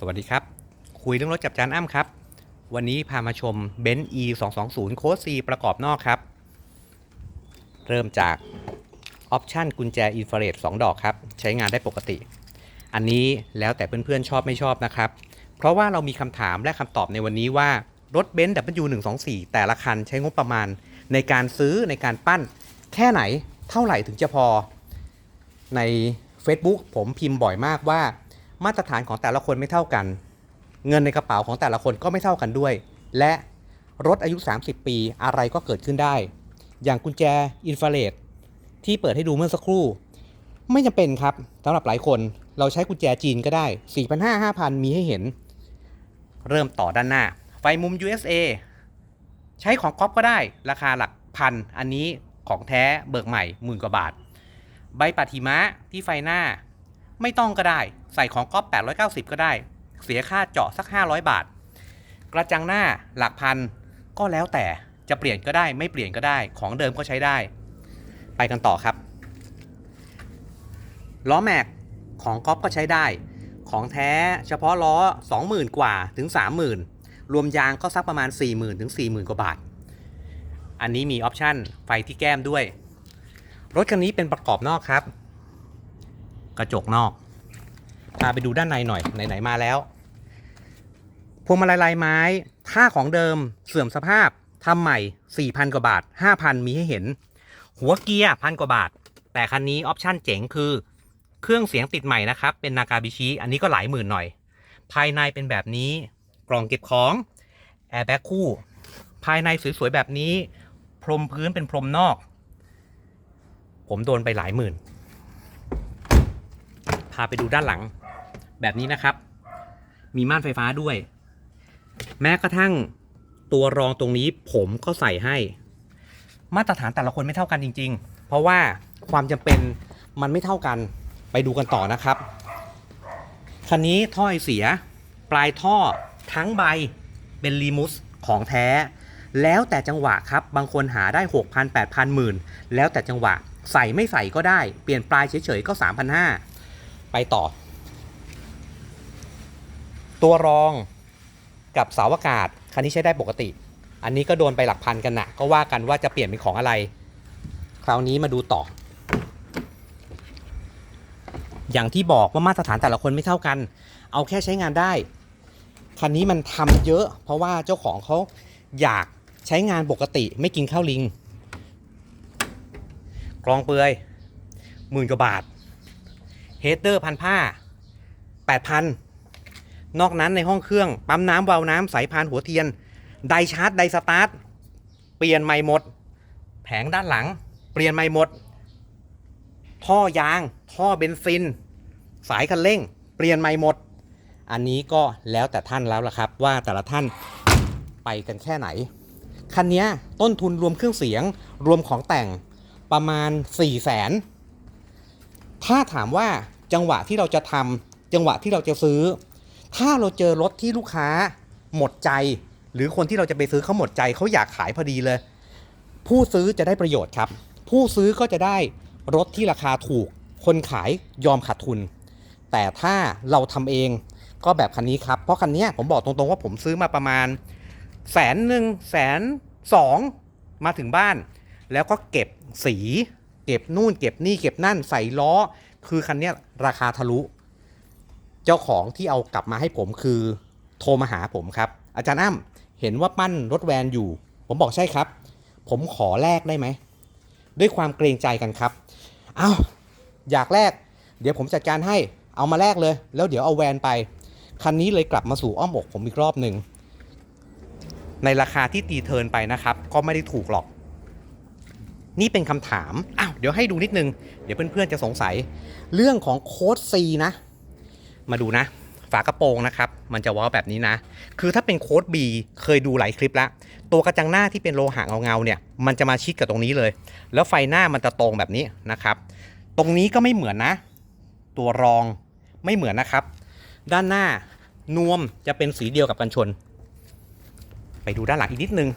สวัสดีครับ คุยเรื่องรถจับจานอ้ำครับ วันนี้พามาชมเบนซ์ e 2 2 0โค้ด C ประกอบนอกครับ เริ่มจากออปชันกุญแจอินฟราเรด2ดอกครับ ใช้งานได้ปกติ อันนี้แล้วแต่เพื่อนๆชอบไม่ชอบนะครับ เพราะว่าเรามีคำถามและคำตอบในวันนี้ว่ารถเบนซ์ W124 แต่ละคันใช้งบประมาณ ในการซื้อในการปั้น แค่ไหนเท่าไหร่ถึงจะพอ ใน Facebook ผมพิมพ์บ่อยมากว่า มาตรฐานของแต่ละคนไม่เท่ากัน เงินในกระเป๋าของแต่ละคนก็ไม่เท่ากันด้วย และรถอายุ 30 ปีอะไรก็เกิดขึ้นได้ อย่างกุญแจอินฟาเรดที่เปิดให้ดูเมื่อสักครู่ ไม่จำเป็นครับสำหรับหลายคนเราใช้กุญแจจีนก็ได้ 4,500 5,000 มีให้เห็น เริ่มต่อด้านหน้า ไฟมุม USA ใช้ของก๊อปก็ได้ราคาหลักพัน อันนี้ของแท้เบิกใหม่หมื่นกว่าบาท ใบปัดหิมะที่ไฟหน้า ไม่ต้องก็ได้ ใส่ของก๊อป890 ก็ได้ เสียค่าเจาะสัก 500 บาท กระจังหน้าหลักพันก็แล้วแต่จะเปลี่ยนก็ได้ ไม่เปลี่ยนก็ได้ ของเดิมก็ใช้ได้ ไปกันต่อครับ ล้อแม็กของก๊อปก็ใช้ได้ ของแท้เฉพาะล้อ 20,000 กว่าถึง 30,000 รวมยางก็สักประมาณ 40,000 ถึง 40,000 กว่าบาท อันนี้มีออปชั่นไฟที่แก้มด้วย รถคันนี้เป็นประกอบนอกครับ กระจกนอก พาไปดูด้านในหน่อย ไหน ๆ มาแล้ว พวงมาลัยลายไม้ ถ้าของเดิมเสื่อมสภาพทำใหม่ 4,000 กว่าบาท 5,000 มีให้เห็น หัวเกียร์พันกว่าบาท แต่คันนี้ออปชั่นเจ๋งคือ เครื่องเสียงติดใหม่นะครับ เป็นนากาบิชิ อันนี้ก็หลายหมื่นหน่อย ภายในเป็นแบบนี้ กล่องเก็บของ แอร์แบ็กคู่ ภายในสวยๆแบบนี้ พรมพื้นเป็นพรมนอก ผมโดนไปหลายหมื่น พาไปดูด้านหลัง แบบนี้นะครับ มีม่านไฟฟ้าด้วย แม้กระทั่งตัวรองตรงนี้ผมก็ใส่ให้ มาตรฐานแต่ละคนไม่เท่ากันจริง ๆ เพราะว่าความจำเป็นมันไม่เท่ากันไปดูกันต่อนะครับคันนี้ท่อไอเสียปลายท่อทั้งใบเป็นรีมุสของแท้ แล้วแต่จังหวะครับ บางคนหาได้ 6,000 8,000หมื่นแล้วแต่จังหวะใส่ไม่ใส่ก็ได้ เปลี่ยนปลายเฉยๆก็ 3,500 ไปต่อ ตัวรองกับเสาอากาศคันนี้ใช้ได้ปกติ อันนี้ก็โดนไปหลักพันกันนะก็ว่ากันว่าจะเปลี่ยนเป็นของอะไร คราวนี้มาดูต่อ อย่างที่บอกว่ามาตรฐานแต่ละคนไม่เท่ากัน เอาแค่ใช้งานได้คันนี้มันทำเยอะ เพราะว่าเจ้าของเขาอยากใช้งานปกติไม่กินข้าวลิง กรองเปลือยหมื่นกว่าบาท เฮดเดอร์พันผ้าแปดพันนอกนั้นในห้องเครื่อง ปั๊มน้ำวาล์วน้ำสายพานหัวเทียน ไดชาร์จ ไดสตาร์ท เปลี่ยนใหม่หมด แผงด้านหลัง เปลี่ยนใหม่หมด ท่อยาง ท่อเบนซิน สายคันเร่ง เปลี่ยนใหม่หมด อันนี้ก็แล้วแต่ท่านแล้วล่ะครับ ว่าแต่ละท่านไปกันแค่ไหน คันนี้ต้นทุนรวมเครื่องเสียง รวมของแต่งประมาณ 4 0 0แสนถ้าถามว่า จังหวะที่เราจะทำจังหวะที่เราจะซื้อ ถ้าเราเจอรถที่ลูกค้าหมดใจ หรือคนที่เราจะไปซื้อเขาหมดใจเขาอยากขายพอดีเลย ผู้ซื้อจะได้ประโยชน์ครับ ผู้ซื้อก็จะได้รถที่ราคาถูก คนขายยอมขาดทุน แต่ถ้าเราทำเองก็แบบคันนี้ครับเพราะคันนี้ผมบอกตรงๆว่าผมซื้อมาประมาณแสนหนึ่งแสนสองมาถึงบ้าน แล้วก็เก็บสี เก็บนู่นเก็บนี่เก็บนั่นใส่ล้อ คือคันนี้ราคาทะลุ เจ้าของที่เอากลับมาให้ผมคือโทรมาหาผมครับ อาจารย์อ้ำเห็นว่าปั้นรถแวนอยู่ ผมบอกใช่ครับ ผมขอแลกได้ไหม ด้วยความเกรงใจกันครับเอาอยากแลกเดี๋ยวผมจัดการให้เอามาแลกเลย แล้วเดี๋ยวเอาแวนไป คันนี้เลยกลับมาสู่อ้อมอกผมอีกรอบหนึ่งในราคาที่ตีเทินไปนะครับ ก็ไม่ได้ถูกหรอก นี่เป็นคำถาม อ้าว เดี๋ยวให้ดูนิดนึง เดี๋ยวเพื่อนๆจะสงสัย เรื่องของโค้ด C นะ มาดูนะ ฝากระโปรงนะครับ มันจะว้าวแบบนี้นะ คือถ้าเป็นโค้ด B เคยดูหลายคลิปแล้ว ตัวกระจังหน้าที่เป็นโลหะเงาๆเนี่ย มันจะมาชิดกับตรงนี้เลย แล้วไฟหน้ามันจะตรงแบบนี้นะครับ ตรงนี้ก็ไม่เหมือนนะ ตัวรองไม่เหมือนนะครับ ด้านหน้านวมจะเป็นสีเดียวกับกันชน ไปดูด้านหลังอีกนิดนึง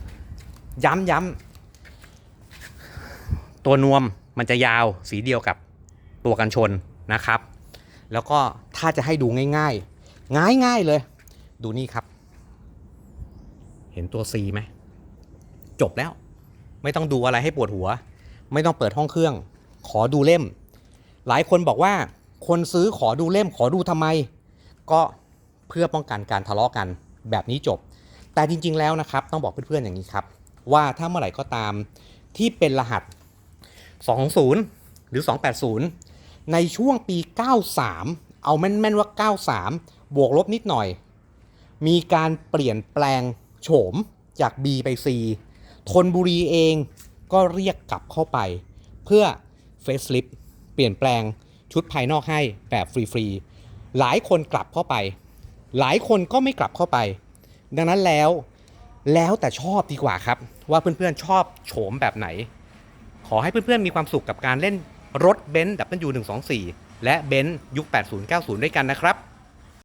ย้ำย้ำ ตัวนวมมันจะยาวสีเดียวกับตัวกันชนนะครับ แล้วก็ถ้าจะให้ดูง่ายง่ายง่ายๆเลย ดูนี่ครับ เห็นตัว C ไหมจบแล้ว ไม่ต้องดูอะไรให้ปวดหัว ไม่ต้องเปิดห้องเครื่อง ขอดูเล่ม หลายคนบอกว่า คนซื้อขอดูเล่ม ขอดูทำไม ก็เพื่อป้องกันการทะเลาะกันแบบนี้จบ แต่จริง ๆ แล้วนะครับ ต้องบอกเพื่อนๆอย่างนี้ครับ ว่าถ้าเมื่อไหร่ก็ตามที่เป็นรหัส 20หรือ 280 ในช่วงปี 93 เอาแม่นๆว่า 93 บวกลบนิดหน่อย มีการเปลี่ยนแปลงโฉมจาก B ไป C ทนบุรีเองก็เรียกกลับเข้าไป เพื่อ Facelift เปลี่ยนแปลงชุดภายนอกให้แบบฟรีๆ หลายคนกลับเข้าไป หลายคนก็ไม่กลับเข้าไป ดังนั้นแล้วแล้วแต่ชอบดีกว่าครับ ว่าเพื่อนๆชอบโฉมแบบไหน ขอให้เพื่อนๆมีความสุขกับการเล่นรถเบนซ์ดับเบิลยู124และเบนซ์ยุค 80-90 ด้วยกันนะครับ